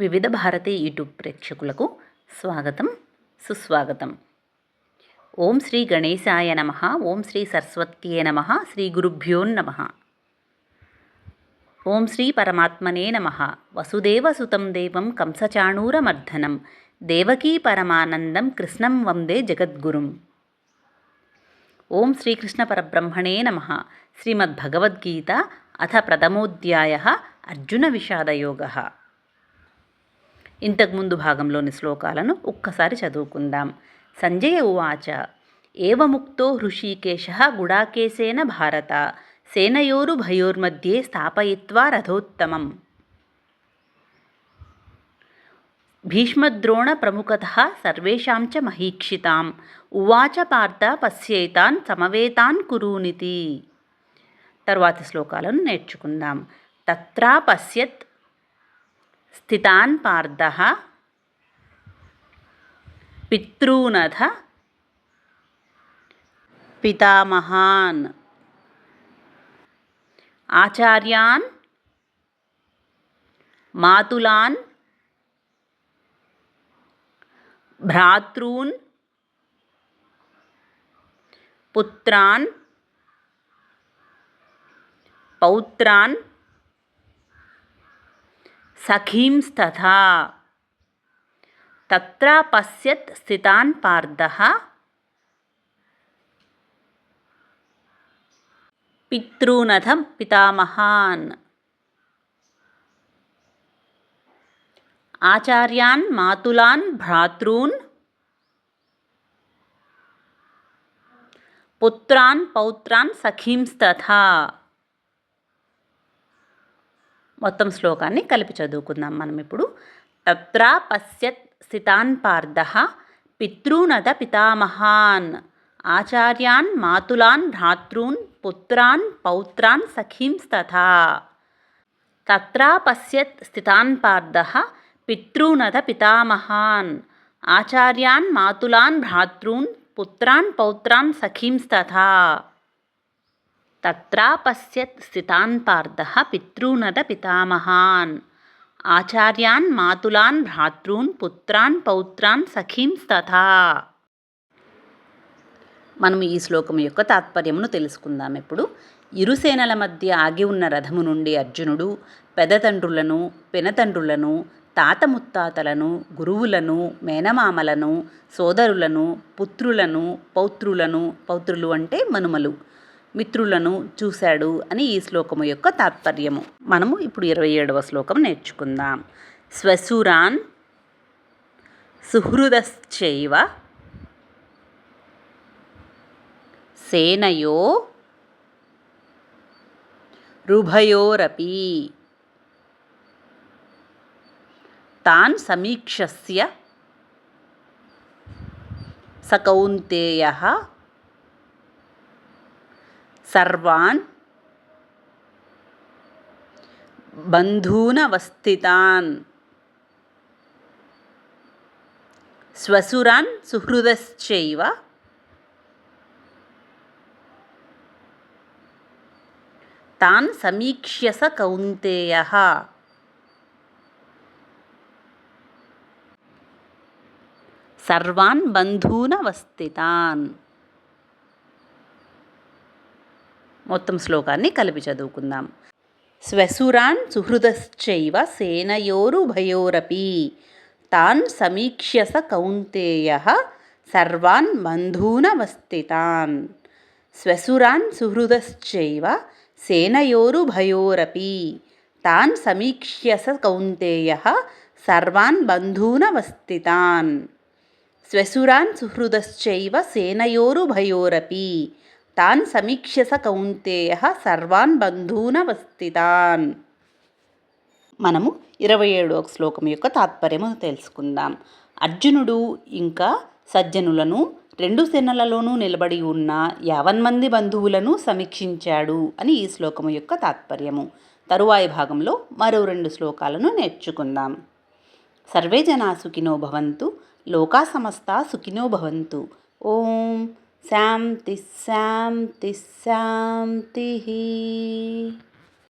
వివిధ భారతి యూట్యూబ్ ప్రేక్షకులకు స్వాగతం సుస్వాగతం. ఓం శ్రీ గణేశాయ నమ ఓం శ్రీ సరస్వత్యే నమ శ్రీ గురుభ్యోన్నమ ఓం శ్రీ పరమాత్మనే నమ. వసుదేవసుతం దేవం కంసచాణూరమర్ధనం దేవకీ పరమానందం కృష్ణం వందే జగద్గురుం. ఓం శ్రీకృష్ణ పరబ్రహ్మణే నమ. శ్రీమద్భగవద్గీత అథ ప్రథమోధ్యాయ అర్జున విషాదయోగ. ఇంతకుముందు భాగంలోని శ్లోకాలను ఒక్కసారి చదువుకుందాం. సంజయ ఉవాచ ఏవముక్తో హృషీకేశ గుడాకేశేన భారత సేనయోరు భయోర్మధ్యే స్థాపయిత్వా రథోత్తమం. భీష్మద్రోణ ప్రముఖత సర్వేషాం చ మహీక్షితాం ఉవాచ పార్థ పశ్యేతాన్ సమవేతాన్ కురూనితి. తరువాతి శ్లోకాలను నేర్చుకుందాం. తత్రా పశ్యత్ స్థితాన్ పార్థ పితృనథ పితామహాన్ ఆచార్యాన్ మాతులాన్ భ్రాతృన్ పుత్రాన్ పౌత్రాన్ సఖీంస్తథా తత్ర పశ్యత్ స్థితాన్ పార్థ. పితృనథం పితామహాన్. ఆచార్యాన్ మాతులాన్ భ్రాతృన్. పుత్రాన్ పౌత్రాన్ సఖీంస్తథా మొత్తం శ్లోకాన్ని కలిపి చదువుకుందాం మనం ఇప్పుడు. తత్రా పశ్యత్ స్థితాన్ పార్థ పితృనద పితామహాన్ ఆచార్యాన్ మాతులాన్ భ్రాతృన్ పుత్రాన్ పౌత్రాన్ సఖీంస్తథా తత్రా పశ్యత్ స్థితాన్ పార్థ పితృనద పితామహాన్ ఆచార్యాన్ మాతులాన్ భ్రాతృన్ పుత్రాన్ పౌత్రాన్ సఖీంస్తథా తత్రాపశ్యత్ స్థితాన్ పార్థ పితృనద పితామహాన్. ఆచార్యాన్ మాతులాన్ భ్రాతృన్ పుత్రాన్ పౌత్రాన్ సఖీంస్తథా మనం ఈ శ్లోకం యొక్క తాత్పర్యమును తెలుసుకుందాం ఇప్పుడు. ఇరుసేనల మధ్య ఆగి ఉన్న రథము నుండి అర్జునుడు పెదతండ్రులను పెనతండ్రులను తాత ముత్తాతలను గురువులను మేనమామలను సోదరులను పుత్రులను పౌత్రులను పౌత్రులు అంటే మనుమలు. మిత్రులను చూశాడు అని ఈ శ్లోకము యొక్క తాత్పర్యము. మనము ఇప్పుడు ఇరవై ఏడవ శ్లోకం నేర్చుకుందాం. స్వసురాన్ సుహృదశ్చైవ సేనయో రుభయోరపి. తాన్ సమీక్షస్య సకౌంతేయ సర్వాన్ బంధూనవస్థితాన్. స్వసురాన్ సుహృదశ్చైవ. తాన్ సమీక్ష్యస కౌంతేయ. సర్వాన్ బంధూనవస్థితాన్. మొత్తం శ్లోకాన్ని కలిపి చదువుకుందాం. స్వసురాన్ సుహృదశ్చైవ సేనయోరుభయోరపి. తాన్ సమీక్ష్యస కౌంతేయ. సర్వాన్ బంధూనవస్థితాన్. స్వసురాన్ సుహృదశ్చైవ సేనయోరుభయోరపి. తాన్ సమీక్ష్యస కౌంతేయ. సర్వాన్ బంధూనవస్థితాన్. స్వసురాన్ సుహృదశ్చైవ సేనయోరుభయోరపి. తాన్ సమీక్షస కౌంతేయ సర్వాన్ బంధూనవస్థితాన్ మనము ఇరవై ఏడవ శ్లోకం యొక్క తాత్పర్యము తెలుసుకుందాం. అర్జునుడు ఇంకా సజ్జనులను రెండు సెనలలోనూ నిలబడి ఉన్న యావన్ మంది బంధువులను సమీక్షించాడు అని ఈ శ్లోకము యొక్క తాత్పర్యము. తరువాయి భాగంలో మరో రెండు శ్లోకాలను నేర్చుకుందాం. సర్వే జనా సుఖినో భవంతు లోకా సమస్త సుఖినో భవంతు. ఓం శాంతి శాంతి శాంతి